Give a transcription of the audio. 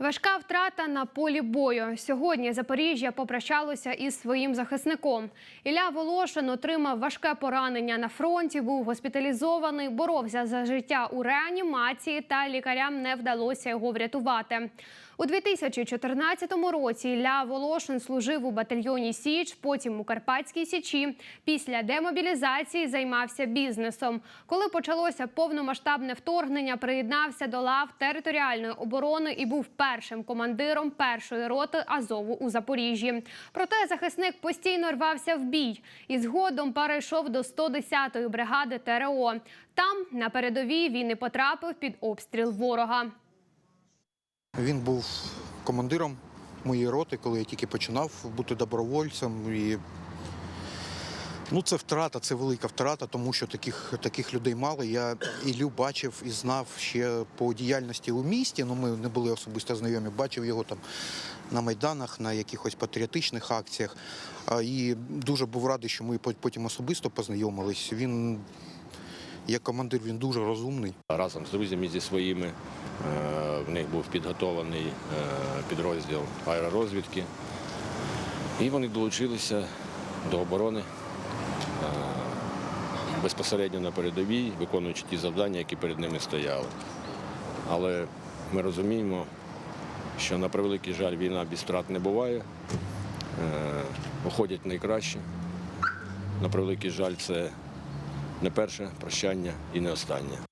Важка втрата на полі бою. Сьогодні Запоріжжя попрощалося із своїм захисником. Ілля Волошин отримав важке поранення на фронті, був госпіталізований, боровся за життя у реанімації, та лікарям не вдалося його врятувати. У 2014 році Ілля Волошин служив у батальйоні Січ, потім у Карпатській Січі. Після демобілізації займався бізнесом. Коли почалося повномасштабне вторгнення, приєднався до лав територіальної оборони і був першим командиром першої роти Азову у Запоріжжі. Проте захисник постійно рвався в бій і згодом перейшов до 110-ї бригади ТРО. Там на передовій він і потрапив під обстріл ворога. Він був командиром моєї роти, коли я тільки починав бути добровольцем. І... Ну, це втрата, це велика втрата, тому що таких, таких людей мало. Я Ілю бачив і знав ще по діяльності у місті. Ну, ми не були особисто знайомі. Бачив його там на майданах, на якихось патріотичних акціях. І дуже був радий, що ми потім особисто познайомились. Він, як командир, він дуже розумний. Разом з друзями зі своїми в них був підготовлений е, підрозділ аеророзвідки. І вони долучилися до оборони е, безпосередньо на передовій, виконуючи ті завдання, які перед ними стояли. Але ми розуміємо, що на превеликий жаль війна без втрат не буває. Е, Уходять найкраще. На превеликий жаль, це не перше прощання і не останнє.